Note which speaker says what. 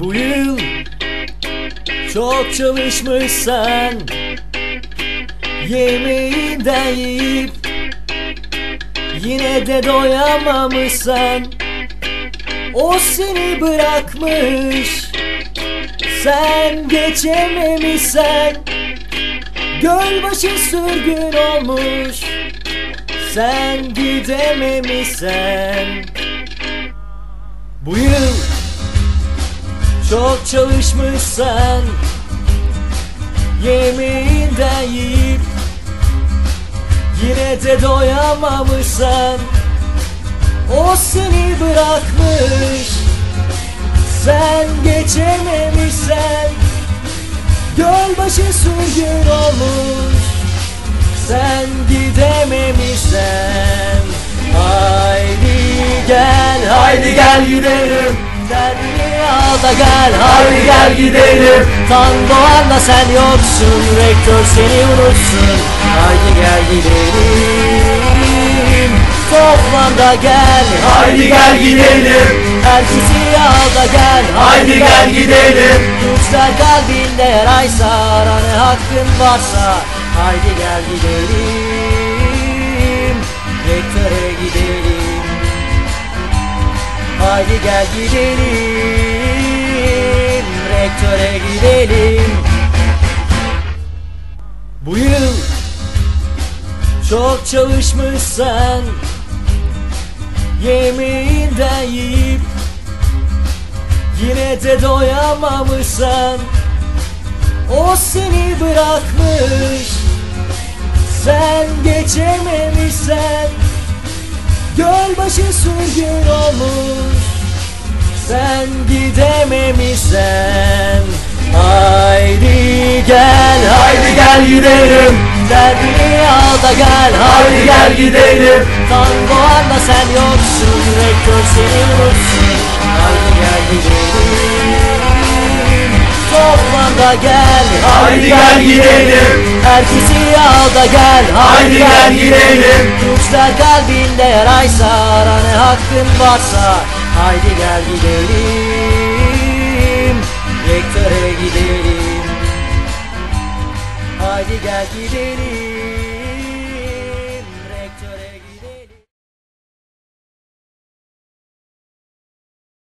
Speaker 1: Bu yıl çok çalışmışsan Yemeğinden yiyip Yine de doyamamışsan O seni bırakmış. Sen geçememişsen Gölbaşı sürgün olmuş. Sen gidememişsen Bu yıl çok çalışmışsan Yemeğinden yiyip Yine de doyamamışsan O seni bırakmış Sen geçememişsen. Gölbaşı sürgün olmuş Sen gidememişsen. Haydi gel, haydi gel gidelim Derdini al da gel, haydi gel gidelim. Tangolarla sen yoksun, rektör seni unutsun. Haydi gel gidelim. Toplan da gel,
Speaker 2: Haydi gel gidelim,
Speaker 1: herkesi al da gel
Speaker 2: haydi gel gidelim.
Speaker 1: Güçler kalbinde yaraysa ara ne hakkın varsa Haydi gel gidelim. Rektöre gidelim. Haydi gel gidelim Rektöre gidelim. Bu yıl çok çalışmışsan Yemeğinden yiyip Yine de doyamamışsan O seni bırakmış. Sen geçememişsen Gölbaşı sürgün olmuş Sen gidememişsen Haydi gel
Speaker 2: Haydi gel gidelim,
Speaker 1: Derdini al da gel
Speaker 2: haydi gel gidelim.
Speaker 1: Tangolarla sen yoksun Rektör seni unutsun. Haydi gel gidelim. Toplan da gel
Speaker 2: Haydi gel gidelim,
Speaker 1: Herkesi al da gel
Speaker 2: haydi gel gidelim.
Speaker 1: Güçler kalbinde yaraysa ara ne hakkın varsa Haydi gel gidelim Rektöre gidelim. Haydi gel gidelim